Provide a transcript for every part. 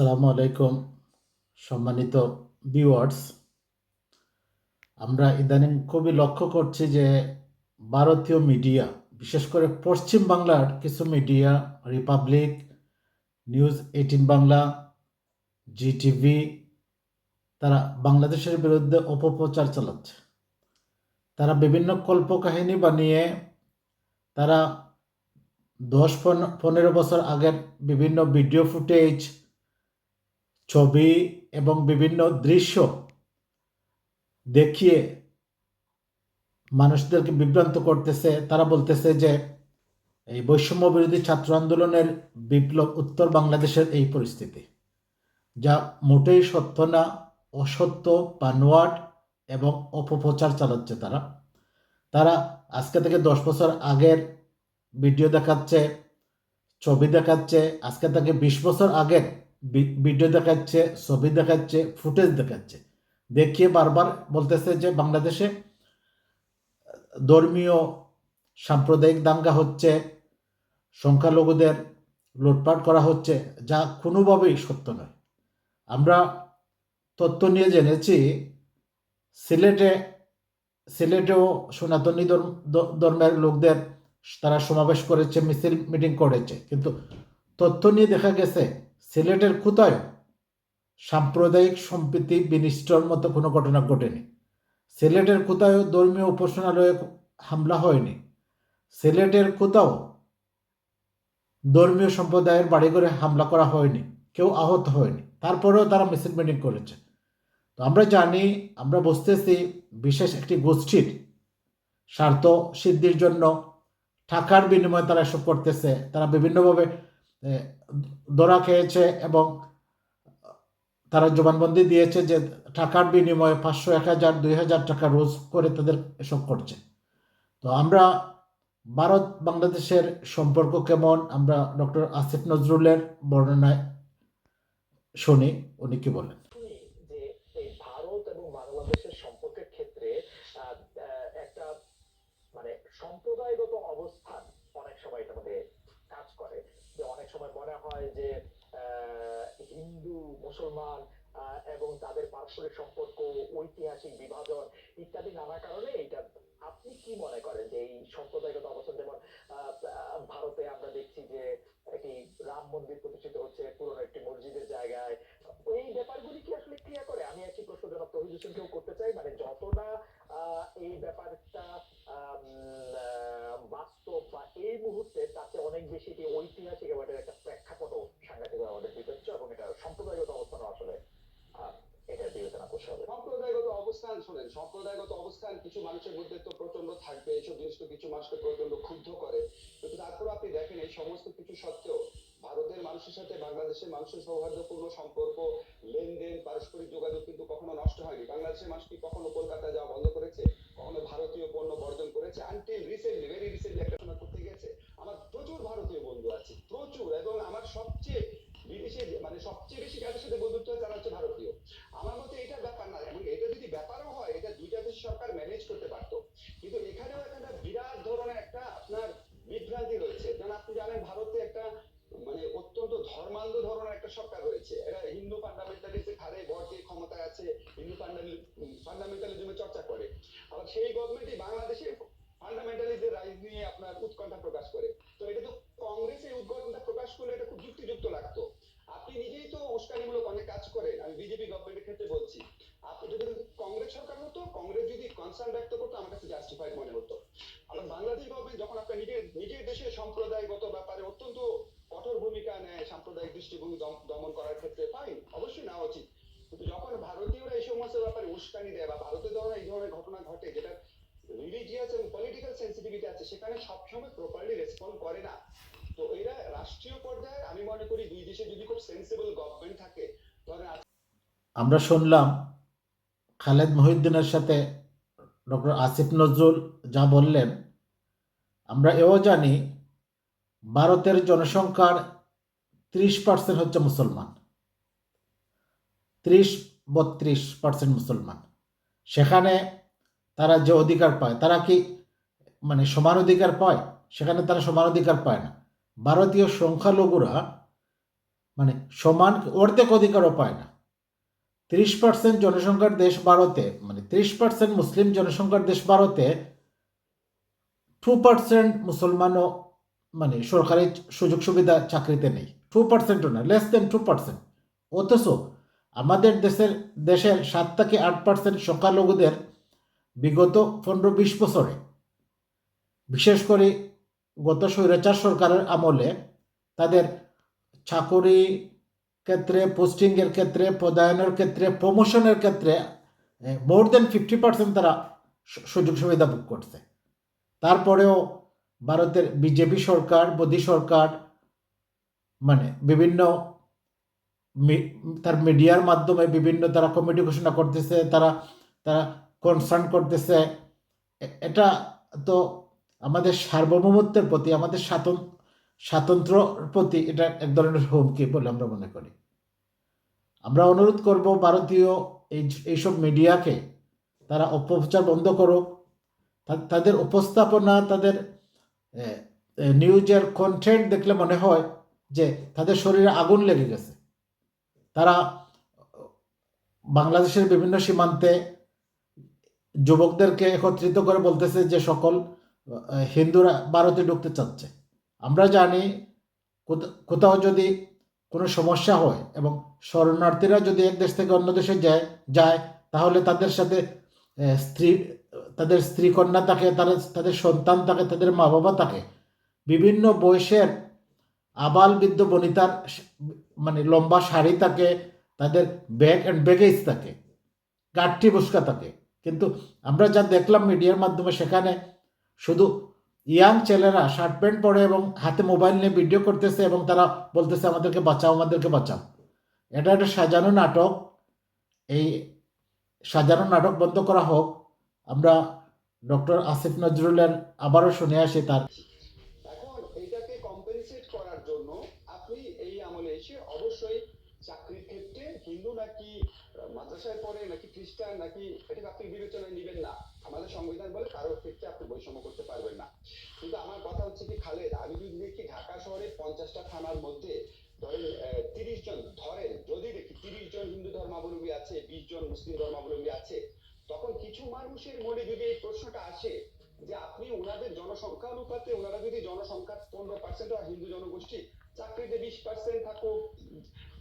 আসসালামু আলাইকুম, সম্মানিত ভিউয়ার্স আমরা ইদানিং খুবই লক্ষ্য করছি যে ভারতীয় মিডিয়া বিশেষ করে পশ্চিম বাংলার কিছু media Republic news eighteen Bangla Zee TV তারা বাংলাদেশের বিরুদ্ধে অপপ্রচার চালাচ্ছে। তারা বিভিন্ন কল্পকাহিনী বানিয়ে তারা দশ পন- পনেরো বছর আগের বিভিন্ন ভিডিও ফুটেজ ছবি এবং বিভিন্ন দৃশ্য দেখিয়ে মানুষদেরকে বিভ্রান্ত করতেছে। তারা বলতেছে যে, এই বৈষম্য বিরোধী ছাত্র আন্দোলনের বিপ্লব উত্তর বাংলাদেশের এই পরিস্থিতি, যা মোটেই সত্য না, অসত্য পানওয়ার্ড এবং অপপ্রচার চালাচ্ছে তারা। তারা আজকে থেকে দশ বছর আগের ভিডিও দেখাচ্ছে, ছবি দেখাচ্ছে, আজকে থেকে বিশ বছর আগের ভিডিও দেখাচ্ছে, ছবি দেখাচ্ছে ফুটেজ দেখাচ্ছে। দেখিয়ে বারবার বলতেছে যে বাংলাদেশে ধর্মীয় সাম্প্রদায়িক দাঙ্গা হচ্ছে, সংখ্যালঘুদের লুটপাট করা হচ্ছে, যা কোনোভাবেই সত্য নয়। আমরা তথ্য নিয়ে জেনেছি, সিলেটে, সিলেটেও সনাতনী ধর্ম- ধর্মের লোকদের তারা সমাবেশ করেছে, মিছিল মিটিং করেছে। কিন্তু তথ্য নিয়ে দেখা গেছে সিলেটের কোথায় সাম্প্রদায়িক সম্প্রীতি বিনিষ্টর মতো কোনো ঘটনা ঘটেনি। সিলেটের কোথাও ধর্মীয় উপাসনালয়ে হামলা হয়নি। সিলেটের কোথাও ধর্মীয় সম্প্রদায়ের বাড়িঘরে হামলা করা হয়নি, কেউ আহত হয়নি, তারপরেও তারা মিছিল মিটিং করেছে। তো আমরা জানি, আমরা বুঝতেছি, বিশেষ একটি গোষ্ঠীর স্বার্থ সিদ্ধির জন্য টাকার বিনিময়ে তারা এসব করতেছে। তারা বিভিন্নভাবে ধরা খেয়েছে এবং তারা জবানবন্দি দিয়েছে যে টাকার বিনিময়ে পাঁচশো এক হাজার, দুই হাজার টাকা রোজ করে তাদের এসব করছে। তো আমরা ভারত বাংলাদেশের সম্পর্ক কেমন? আমরা ডক্টর আসিফ নজরুলের বর্ণনায় শুনি, উনি কি বলেন শুনি যে এই ভারত এবং বাংলাদেশের সম্পর্কের ক্ষেত্রে আহ, আহ, একটা মানে সম্প্রদায়গত অবস্থান অনেক সময় এটার মধ্যে কাজ করে যে অনেক সময় মনে হয় যে হিন্দু, মুসলমান এবং তাদের পারস্পরিক সম্পর্ক, ঐতিহাসিক বিভাজন ইত্যাদি নানা কারণে এটা আপনি কি মনে করেন যে এই সম্প্রদায়গত অবস্থান যেমন আহ, আহ, ভারতে আমরা দেখছি যে একটি রাম মন্দির প্রতিষ্ঠিত হচ্ছে পুরনো একটি মসজিদের জায়গায় এই ব্যাপারগুলি কি আসলে ক্লিয়ার করে আমি একটি প্রশ্ন জনাব তহিদ হোসেনকেও করতে চাই মানে যত না আহ, এই ব্যাপারটা আম, আহ, বাস্তব বা এই মুহূর্তে তাতে অনেক বেশি এটি ঐতিহাসিক এবং এটার একটা প্রেক্ষাপট সাংঘাতিক আমাদের বিবেচ্য এবং এটা সম্প্রদায়গত অবস্থান আসলে আহ, এটা বিবেচনা করতে হবে সম্প্রদায়গত অবস্থান শোনেন সম্প্রদায়গত অবস্থান কিছু মানুষের মধ্যে তো প্রচণ্ড থাকবে এইসব জিনিস তো কিছু মানুষকে প্রচণ্ড ক্ষুব্ধ করে। কিন্তু তারপর আপনি দেখেন এই সমস্ত কিছু সত্ত্বেও ভারতের মানুষের সাথে বাংলাদেশের মানুষের সৌহার্দ্যপূর্ণ সম্পর্ক, লেনদেন, পারস্পরিক যোগাযোগ কিন্তু কখনো নষ্ট হয়নি। বাংলাদেশের মানুষ কি কখনো কলকাতা যাওয়া বন্ধ করেছে কখনো ভারতীয় পণ্য বর্জন করেছে আনটিল রিসেন্টলি ভেরি রিসেন্টলি একটা সময় করতে গেছে আমার প্রচুর ভারতীয় বন্ধু আছে প্রচুর এবং আমার সবচেয়ে বিদেশে মানে সবচেয়ে বেশি কাদের সাথে বন্ধুত্ব হয় তারা হচ্ছে ভারতীয় আমার মতে এটা ব্যাপার না এবং এটা যদি ব্যাপারও হয় এটা দুইটা দেশ সরকার ম্যানেজ করতে পারতো কিন্তু এখানেও একটা বিরাট ধরনের একটা আপনার বিভ্রান্তি রয়েছে কারণ আপনি জানেন ভারতে একটা মানে অত্যন্ত ধর্মান্ধ ধরনের একটা সরকার রয়েছে এরা হিন্দু ফান্ডামেন্টালিস্টের ঘাড়ে ভর দিয়ে ক্ষমতায় আছে হিন্দু ফান্ডামেন্টালিজমের চর্চা করে আবার সেই গভর্নমেন্টই বাংলাদেশে ফান্ডামেন্টালিস্টদের রাইজ নিয়ে আপনার উৎকণ্ঠা প্রকাশ করে তো এটা তো কংগ্রেস এই উৎকণ্ঠা প্রকাশ করলে এটা খুব যুক্তিযুক্ত লাগতো আপনি নিজেই তো উস্কানিমূলক অনেক কাজ করেন আমি বিজেপি গভর্নমেন্টের ক্ষেত্রে বলছি আপনি যদি কংগ্রেস সরকার হতো কংগ্রেস যদি কনসার্ন ব্যক্ত করতো আমার কাছে জাস্টিফাইড মনে হতো আবার বাংলাদেশ গভর্নমেন্ট যখন আপনার নিজের নিজের দেশের সম্প্রদায়গত ব্যাপারে অত্যন্ত কঠোর ভূমিকা নেয় সাম্প্রদায়িক দৃষ্টিভঙ্গি দম- দমন করার ক্ষেত্রে ফাইন অবশ্যই নেওয়া উচিত কিন্তু যখন ভারতীয়রা এই সমস্ত ব্যাপারে উস্কানি দেয় বা ভারতের ধরনের এই ধরনের ঘটনা ঘটে যেটা রিলিজিয়াস এবং পলিটিক্যাল সেন্সিটিভিটি আছে সেখানে সবসময় প্রপারলি রেসপন্ড করে না তো এরা রাষ্ট্রীয় পর্যায়ে আমি মনে করি দুই দেশে যদি খুব সেন্সিবল গভর্নমেন্ট থাকে ধরেন আমরা শুনলাম খালেদ মহিউদ্দিনের সাথে ডক্টর আসিফ নজরুল যা বললেন, আমরা এও জানি ভারতের জনসংখ্যার ত্রিশ পার্সেন্ট হচ্ছে মুসলমান। ত্রিশ, বত্রিশ পার্সেন্ট মুসলমান। সেখানে তারা যে অধিকার পায়, তারা কি মানে সমান অধিকার পায়? সেখানে তারা সমান অধিকার পায় না। ভারতীয় সংখ্যালঘুরা মানে সমান অর্ধেক অধিকারও পায় না। তিরিশ পার্সেন্ট জনসংখ্যার দেশ ভারতে মানে তিরিশ পার্সেন্ট মুসলিম জনসংখ্যার দেশ ভারতে টু পার্সেন্ট মুসলমানও মানে সরকারি সুযোগ সুবিধা চাকরিতে নেই। টু পার্সেন্টও না লেস দেন টু পার্সেন্ট অথচ আমাদের দেশের দেশের সাত থেকে আট পার্সেন্ট সংখ্যালঘুদের বিগত পনেরো বিশ বছরে, বিশেষ করে গত স্বৈরাচার সরকারের আমলে তাদের চাকরি ক্ষেত্রে পোস্টিংয়ের ক্ষেত্রে পদায়নের ক্ষেত্রে প্রমোশনের ক্ষেত্রে মোর দেন ফিফটি পার্সেন্ট তারা সুযোগ সুবিধা ভোগ করছে। তারপরেও ভারতের বিজেপি সরকার, মোদি সরকার মানে বিভিন্ন তার মিডিয়ার মাধ্যমে বিভিন্ন তারা কমিটি ঘোষণা করতেছে, তারা তারা কনসার্ন করতেছে। এটা তো আমাদের সার্বভৌমত্বের প্রতি, আমাদের স্বাতন, স্বাতন্ত্র্যর প্রতি এটা এক ধরনের হুমকি বলে আমরা মনে করি। আমরা অনুরোধ করব ভারতীয় এই এইসব মিডিয়াকে তারা অপপ্রচার বন্ধ করো তাদের উপস্থাপনা, তাদের নিউজের কন্টেন্ট দেখলে মনে হয় যে তাদের শরীরে আগুন লেগে গেছে। তারা, বাংলাদেশের বিভিন্ন সীমান্তে যুবকদেরকে একত্রিত করে বলতেছে যে সকল হিন্দুরা ভারতে ঢুকতে চাচ্ছে। আমরা জানি কোথাও যদি কোনো সমস্যা হয় এবং শরণার্থীরা যদি এক দেশ থেকে অন্য দেশে যায় যায়, তাহলে তাদের সাথে স্ত্রী, তাদের স্ত্রী কন্যা থাকে, তাদের তাদের সন্তান থাকে, তাদের মা বাবা থাকে। বিভিন্ন বয়সের আবাল বৃদ্ধ বনিতার মানে লম্বা শাড়ি থাকে, তাদের ব্যাগ অ্যান্ড ব্যাগেজ থাকে গাঠটি বুসকা থাকে। কিন্তু আমরা যা দেখলাম মিডিয়ার মাধ্যমে, সেখানে শুধু ইয়াং ছেলেরা শার্ট প্যান্ট পরে এবং হাতে মোবাইল নিয়ে ভিডিও করতেছে এবং তারা বলতেছে, আমাদেরকে বাঁচাও আমাদেরকে বাঁচাও। এটা একটা সাজানো নাটক। এই সাজানো নাটক বন্ধ করা হোক। আমরা ডক্টর আসিফ নজরুলের আবারও শুনে আসি তার এখন এটাকে কম্পেনসেট করার জন্য আপনি এই আমলে এসে অবশ্যই চাকরির ক্ষেত্রে হিন্দু নাকি আহ, মাদ্রাসায় পড়ে, নাকি খ্রিস্টান, নাকি এটা আপনি বিবেচনায় নেবেন না। আমাদের সংবিধান বলে কারোর ক্ষেত্রে আপনি বৈষম্য করতে পারবেন না। কিন্তু আমার কথা হচ্ছে কি, খালেদ, আমি যদি দেখি ঢাকা শহরে পঞ্চাশটা থানার মধ্যে ধরেন তিরিশ জন, ধরেন, যদি দেখি তিরিশ জন হিন্দু ধর্মাবলম্বী আছে, বিশ জন মুসলিম ধর্মাবলম্বী আছে, তখন কিছু মানুষের মনে যদি এই প্রশ্নটা আসে যে আপনি ওনাদের জনসংখ্যা অনুপাতে ওনারা যদি জনসংখ্যা পনেরো পার্সেন্ট হয় হিন্দু জনগোষ্ঠী, চাকরিতে বিশ পার্সেন্ট থাকুক,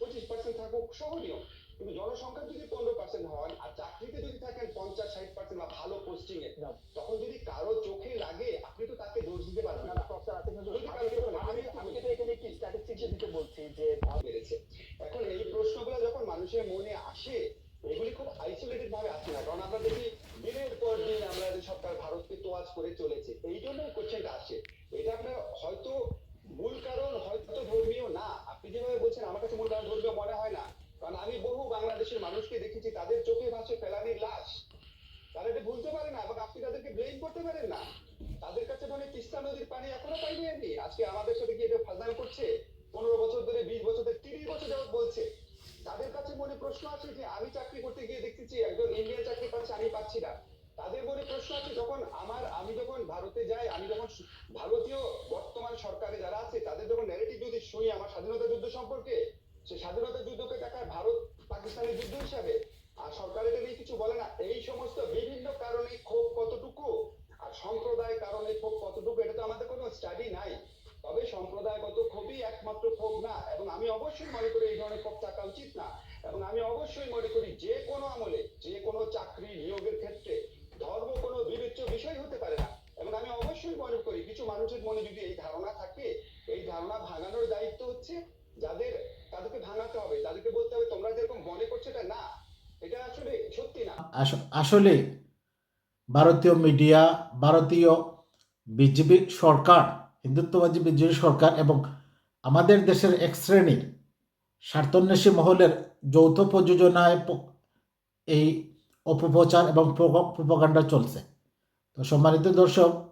পঁচিশ পার্সেন্ট থাকুক, সহনীয়। কিন্তু জনসংখ্যা যদি পনেরো পার্সেন্ট হন আর চাকরিতে যদি থাকেন পঞ্চাশ ষাট পার্সেন্ট বা ভালো পোস্টিং এ তখন যদি কারও চোখে লাগে আপনি তো তাকে দোষ দিতে পারবেন না, না না, প্রফেসর আসিফ নজরুল, যদি আমি কারো- কিন্তু- আমি- আমি কিন্তু এখানে একটি স্ট্যাটিস্টিক্স দিতে বলছি যে ভারত বেড়েছে এখন এই প্রশ্নগুলো যখন মানুষের মনে আসে এগুলি খুব আইসোলেটেড ভাবে আসে না কারণ আমরা দেখি দিনের পর দিন আমরা যে সরকার ভারতকে তোয়াজ করে চলেছে এই জন্যই কোশ্চেনটা আসে এটা আপনার হয়তো মূল কারণ হয়তো ধর্মীয় না আপনি যেভাবে বলছেন আমার কাছে মূল কারণ ধর্মীয় মনে হয় না কারণ আমি বহু বাংলাদেশের মানুষকে দেখেছি তাদের চোখে ভাসে ফেলানির লাশ তারা এটা ভুলতে পারে না এবং আপনি তাদেরকে ব্লেম করতে পারেন না তাদের কাছে মনে হয় তিস্তা নদীর পানি এখনও পাইনি আমি আজকে আমাদের সাথে কি এটা ফাজলামি করছে পনেরো বছর ধরে বিশ বছর ধরে তিরিশ বছর যাবত বলছে তাদের কাছে মনে প্রশ্ন আছে যে আমি চাকরি করতে গিয়ে দেখতেছি একজন ইন্ডিয়ান চাকরি পাচ্ছে, আমি পাচ্ছি না। তাদের মনে প্রশ্ন আছে, যখন আমার, আমি যখন ভারতে যাই, আমি যখন ভারতীয় বর্তমান সরকারে যারা আছে, তাদের যখন ন্যারেটিভ যদি শুনি আমার স্বাধীনতা যুদ্ধ সম্পর্কে, সে স্বাধীনতা যুদ্ধকে দেখায় ভারত পাকিস্তানের যুদ্ধ হিসাবে। আর সরকার এটা নিয়ে কিছু বলে না। এই সমস্ত বিভিন্ন কারণে ক্ষোভ কতটুকু আর সম্প্রদায় কারণে ক্ষোভ কতটুকু এটা তো আমাদের কোনো স্টাডি নাই তবে সম্প্রদায়গত ক্ষোভই একমাত্র ক্ষোভ না এবং আমি অবশ্যই মনে করি এই ধরনের ক্ষোভ থাকা উচিত না এবং আমি অবশ্যই মনে করি যে কোনো আমলে যে কোনো চাকরি নিয়োগের ক্ষেত্রে ধর্ম কোনো বিবেচ্য বিষয় হতে পারে না এবং আমি অবশ্যই মনে করি কিছু মানুষের মনে যদি এই ধারণা থাকে, এই ধারণা ভাঙানোর দায়িত্ব হচ্ছে যাদের, তাদেরকে ভাঙাতে হবে, তাদেরকে বলতে হবে তোমরা যেরকম মনে করছ এটা না, এটা আসলে সত্যি না। আস- আসলে ভারতীয় মিডিয়া, ভারতীয় বিজেপি সরকার, হিন্দুত্ববাদী বিজেপি সরকার এবং আমাদের দেশের এক শ্রেণির স্বার্থন্বেষী মহলের যৌথ প্রযোজনায় এই অপপ্রচার এবং প্রোপাগান্ডা চলছে। তো সম্মানিত দর্শক